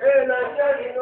Eğlencenin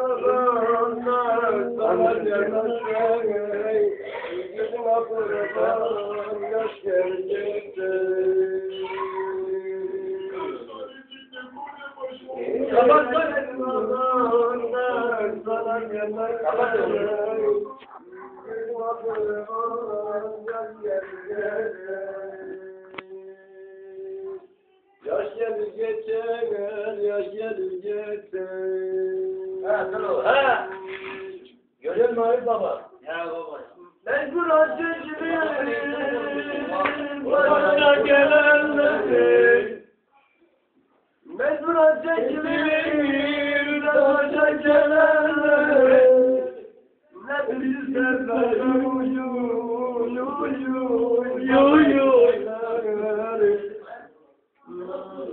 o, ha. Görüyor musun Ali Baba? Ya baba. Mecbur acıcının başına gelenleri. Mecbur acıcının başına gelenleri. Ne bir sefer uyu uyu uyu uyu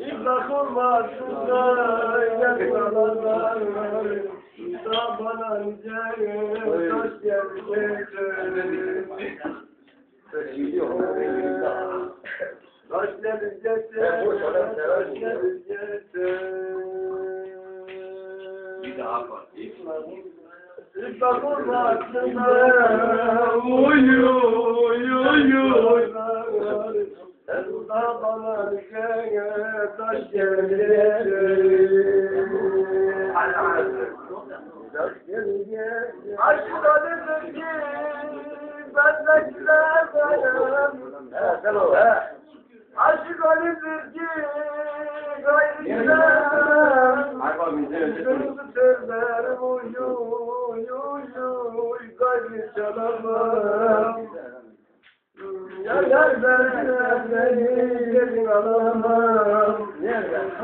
İflah olmasın da yakmalar Da bana nice taş gelecek Taş gelecek Taş gelecek Bir daha. İflah olmasın da Uyu uyu uyu Da bana nice taş gelecek Gayrılar. Hayvan bizi öldürdü. Kırmızı tellerim uyu uyu uyu gayrı çalamam. Yar yar ben gelin alamam.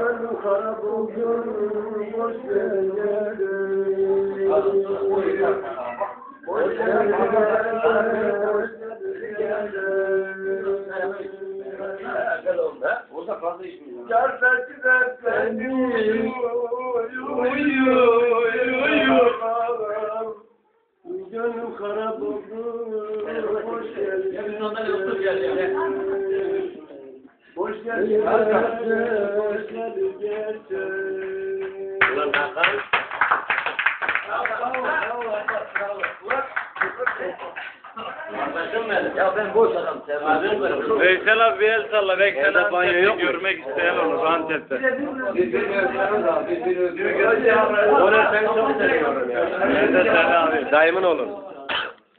Gönlüm kara bulgur boş ver Uyu uyu Gönlüm kara biz ondan yoktuk ya, ya. Boş geldin, boş geldin, Arkadaşım benim. Ya ben boş adam sevmem. Veysel abi bir el salla. Belki sen mu? görmek isteyen olur Antep'te. Onu sen çok seviyorum ya. Ben de sen abi. Dayımın oğlu.